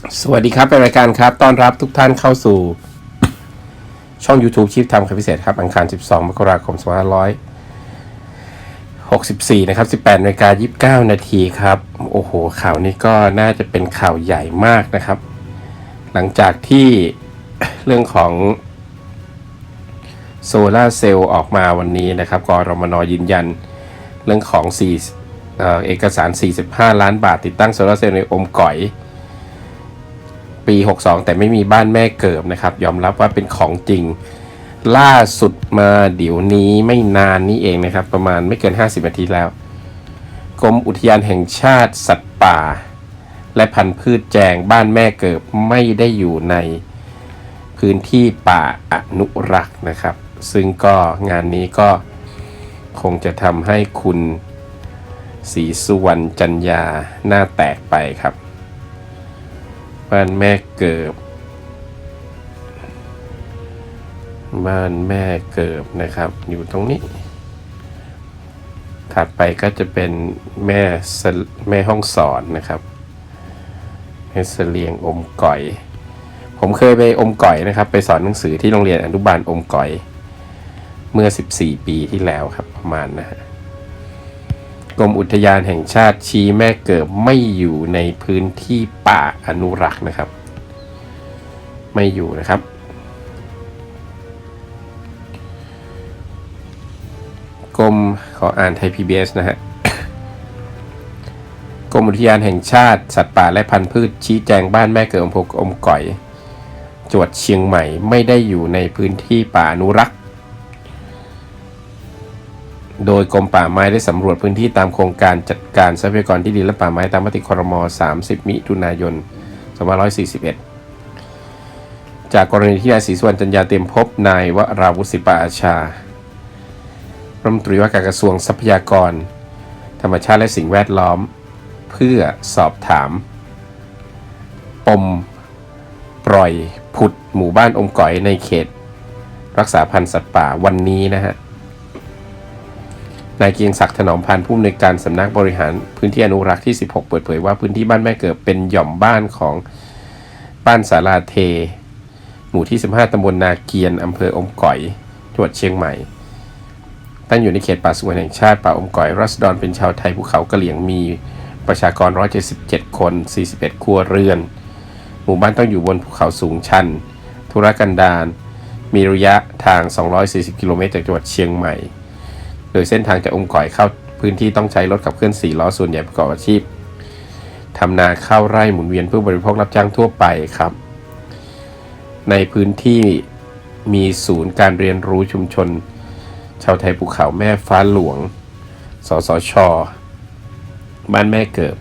สวัสดีครับเป็นรายการครับต้อนรับทุกท่านเข้าสู่ ช่อง YouTube ชีพทำคำพิเศษครับ อังคาร 12 มกราคม 2564 นะครับ 18นาฬิกา29 นาทีครับ โอ้โห ข่าวนี้ก็น่าจะเป็นข่าวใหญ่มากนะครับ หลังจากที่เรื่องของโซลาเซลล์ออกมาวันนี้นะครับกรมนยืนยันเรื่องของ4เอกสาร 45 ล้านบาทติดตั้งโซลาเซลล์ในอมก๋อย ปี 62 แต่ไม่มีบ้านแม่เกิบนะครับ ยอมรับว่าเป็นของจริง ล่าสุดมาเดี๋ยวนี้ไม่นานนี้เองนะครับ ประมาณไม่เกิน 50นาทีแล้ว กรมอุทยานแห่งชาติสัตว์ป่า และพันธุ์พืชแจงบ้านแม่เกิบไม่ได้อยู่ในพื้นที่ป่าอนุรักษ์นะครับ ซึ่งก็งานนี้ก็คงจะทำให้คุณศรีสุวรรณจันยาหน้าแตกไปครับ บ้านแม่เกิบ บ้านแม่เกิบนะครับ อยู่ตรงนี้ ถัดไปก็จะเป็นแม่แม่ห้องสอนนะครับแม่เสลียงอมก่อย ผมเคยไปอมก่อยนะครับ ไปสอนหนังสือที่โรงเรียนอนุบาลอมก่อย เมื่อ 14 ปีที่แล้วครับประมาณนะฮะ รมอุทยานแห่งชาติชี้แม่เกิบไม่อยู่ในพื้นที่ป่าอนุรักษ์นะครับ ไม่อยู่นะครับ กรมขออ่านไทย PBS นะฮะกรมอุทยานแห่งชาติสัตว์ป่าและพันธุ์พืชชี้แจงบ้านแม่เกิดอำเภออมก่อยจังหวัดเชียงใหม่ไม่ได้อยู่ในพื้นที่ป่าอนุรักษ์ โดยกรมป่าไม้ได้สำรวจพื้นที่ตามโครงการจัดการทรัพยากรที่ดินและป่าไม้ตามมติคอรมอ30 มิถุนายน 2541 จากกรณีที่นายศรีสุวรรณจันยาเตรียมพบนายวราวุฒิศิปะอาชารัฐมนตรีว่าการกระทรวงทรัพยากร ธรรมชาติและสิ่งแวดล้อม เพื่อสอบถาม ปม ปล่อยผุดหมู่บ้านอมก๋อยในเขต รักษาพันธุ์สัตว์ป่าวันนี้นะฮะ นายเกียงศักดิ์ถนอมพันธ์ผู้อำนวยการสำนักบริหารพื้นที่อนุรักษ์ที่ 16 เปิดเผยว่าพื้นที่บ้านแม่เกิดเป็นหย่อมบ้านของบ้านสาราเท หมู่ที่ 15 ตำบลนาเกียนอำเภออมก๋อยจังหวัดเชียงใหม่ ตั้งอยู่ในเขตป่าสงวนแห่งชาติป่าอมก๋อยรัศดรเป็นชาวไทยภูเขากะเหลี่ยงมีประชากร 177 คน 41 ครัวเรือน หมู่บ้านต้องอยู่บนภูเขาสูงชัน ธุรกันดารมีระยะทาง 240 กิโลเมตรจากจังหวัดเชียงใหม่ โดยเส้นทางจากอมก่อยเข้าพื้นที่ต้องใช้รถขับเคลื่อน4ล้อส่วนใหญ่ประกอบอาชีพทำนาข้าวไร่หมุนเวียนเพื่อบริโภครับจ้างทั่วไปครับ ในพื้นที่มีศูนย์การเรียนรู้ชุมชน ชาวไทยภูเขาแม่ฟ้าหลวง สสช บ้านแม่เกิด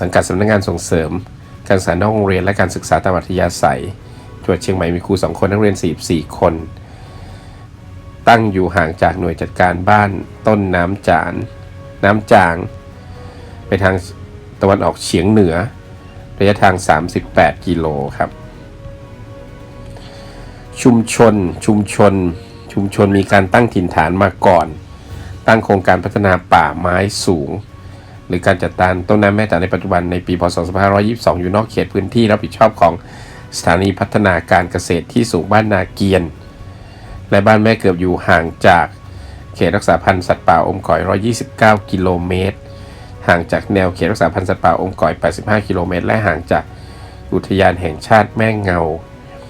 สังกัดสำนักงานส่งเสริม การศึกษานอกโรงเรียนและการศึกษาตามอัธยาศัยจังหวัดเชียงใหม่มีครูสองคนนักเรียน 44 คน ตั้งอยู่ห่างจากหน่วยจัดการบ้านต้นน้ำจานน้ำจาง ไปทางตะวันออกเฉียงเหนือ ระยะทาง 38 กิโลครับ ชุมชนชุมชน ชุมชนมีการตั้งถิ่นฐานมาก่อน ตั้งโครงการพัฒนาป่าไม้สูง หรือการจัดการต้นน้ำแม่จานในปัจจุบันในปีพศ2522 อยู่นอกเขตพื้นที่รับผิดชอบของสถานีพัฒนาการเกษตรที่สูงบ้านนาเกียน และบ้านแม่เกือบอยู่ห่างจากเขตรักษาพันธุ์สัตว์ป่าอมก่อย 129 กิโลเมตร ห่างจากแนวเขตรักษาพันธุ์สัตว์ป่าอมก่อย 85 กิโลเมตร และห่างจากอุทยานแห่งชาติแม่เงา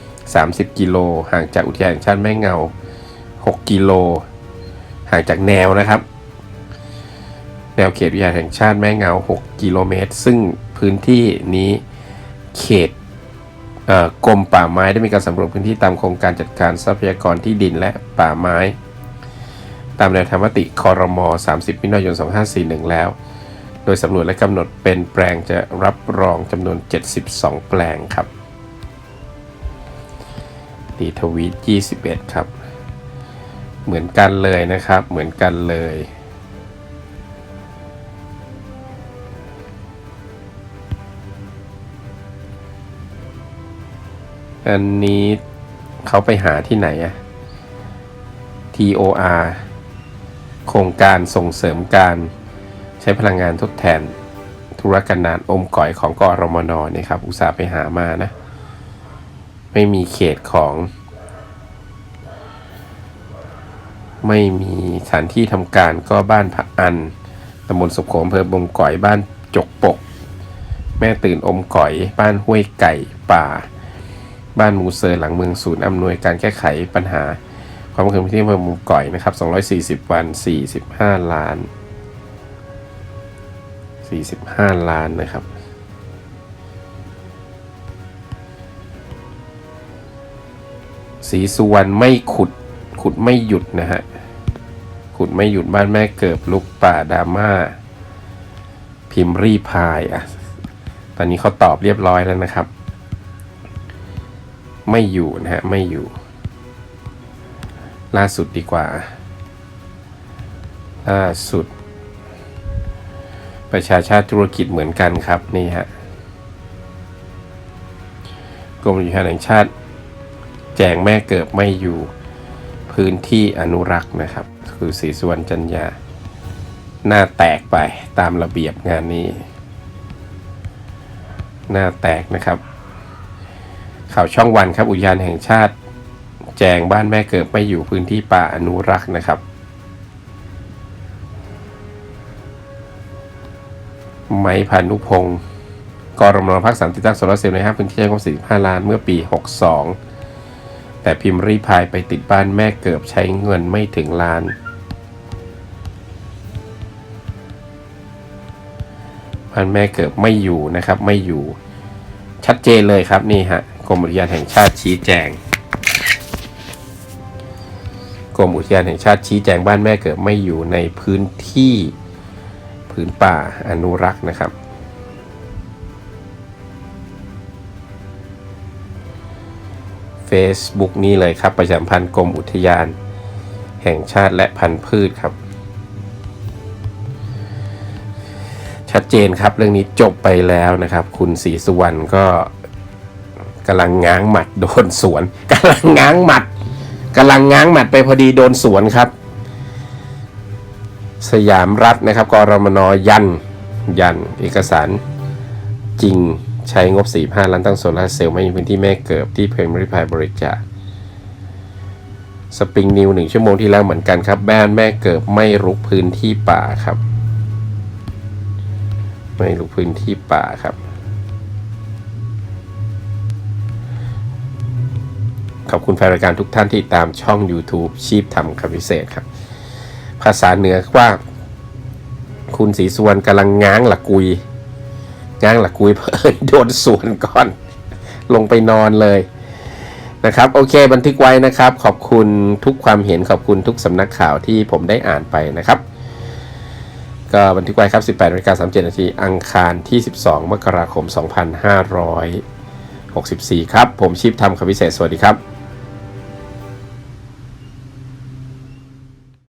30 กิโล ห่างจากอุทยานแห่งชาติแม่เงา 6 กิโล ห่างจากแนวนะครับ แนวเขตอุทยานแห่งชาติแม่เงา 6 กิโลเมตร ซึ่งพื้นที่นี้เขต กรมป่าไม้ได้มีการสำรวจพื้นที่ตามโครงการจัดการทรัพยากรที่ดินและป่าไม้ ตามแนวทางมติคอรมอ30มิถุนายน 2541 แล้ว โดยสำรวจและกำหนดเป็นแปลงจะรับรองจำนวน 72 แปลงครับดีทวีต21 ครับ เหมือนกันเลยนะครับ เหมือนกันเลย อันนี้เขาไปหาที่ไหนอะ TOR โครงการส่งเสริมการใช้พลังงานทดแทน ธุรกันดารอมก่อยของกอรมนเนี่ยครับ อุตส่าห์ไปหามานะ ไม่มีเขตของ ไม่มีสถานที่ทำการก็บ้านพระอันตำบลสุขโขมอำเภอบงก่อยบ้านจกปก แม่ตื่นอมก่อย บ้านห้วยไก่ป่า บ้านมูเซอร์หลังเมืองศูนย์อำนวยการแก้ไขปัญหา ความมั่นคงที่อำเภอมุมก่อยนะครับ 240 วัน 45 ล้าน 45 ล้านนะครับสีสุวรรณไม่ขุดขุดไม่หยุดนะฮะ ขุดไม่หยุดบ้านแม่เกิบลุกป่าดาม่า พิมพ์รีพายอะ ตอนนี้เขาตอบเรียบร้อยแล้วนะครับ ไม่อยู่นะฮะ ไม่อยู่ ล่าสุดดีกว่า ล่าสุด ประชาชาติธุรกิจเหมือนกันครับ นี่ฮะกรมอุทยานแห่งชาติ แจงแม่เกิบไม่อยู่พื้นที่อนุรักษ์นะครับ คือศรีสุวรรณจันยา หน้าแตกไปตามระเบียบงานนี้ หน้าแตกนะครับ ข่าวช่องวันครับอุทยานแห่งชาติ แจงบ้านแม่เกิดไม่อยู่พื้นที่ป่าอนุรักษ์นะครับ ไม้พานุพงศ์กรมนภาคสามติดตั้งโซลาร์เซลล์ในห้างพื้นที่ใช้งบ45 ล้านเมื่อปี 62 แต่พิมพ์รีพายไปติดบ้านแม่เกิบใช้เงินไม่ถึงล้านบ้านแม่เกิบไม่อยู่นะครับไม่อยู่ชัดเจนเลยครับนี่ฮะ กรมอุทยานแห่งชาติชี้แจง กรมอุทยานแห่งชาติชี้แจงบ้านแม่เกิดไม่อยู่ในพื้นที่พื้นป่าอนุรักษ์นะครับ Facebook นี่เลยครับ ประชาสัมพันธ์กรมอุทยาน แห่งชาติและพันธุ์พืชครับ ชัดเจนครับเรื่องนี้จบไปแล้วนะครับ คุณศรีสุวรรณก็ กำลังง้างหมัดโดนสวนกำลังง้างหมัดกำลังง้างหมัดไปพอดีโดนสวนครับ สยามรัฐนะครับกรมนยัน ยัน เอกสารจริงใช้งบ 45 ล้านตั้งโซลาร์เซลล์ไม่มีพื้นที่แม่เกิบที่เพมริพายบริจาคสปริงนิวหนึ่งชั่วโมงที่แล้วเหมือนกันครับแบนแม่เกิบไม่รุกพื้นที่ป่าครับ ไม่รุกพื้นที่ป่าครับ ขอบคุณแฟนรายการทุกท่านที่ตามช่อง YouTube ชีพทำคำพิเศษครับ ภาษาเหนือว่า คุณศรีสุวรรณกำลังง้างหลักกุย ง้างหลักกุยเพิ่นโดนสวนก่อน ลงไปนอนเลยนะครับ โอเคบันทึกไว้นะครับ ขอบคุณทุกความเห็นขอบคุณทุกสำนักข่าวที่ผมได้อ่านไปนะครับ ก็บันทึกไว้ครับ 18นาฬิกา37นาทีอังคารที่ 12 มกราคม 2564 ครับ ผมชีพทำคำพิเศษ สวัสดีครับ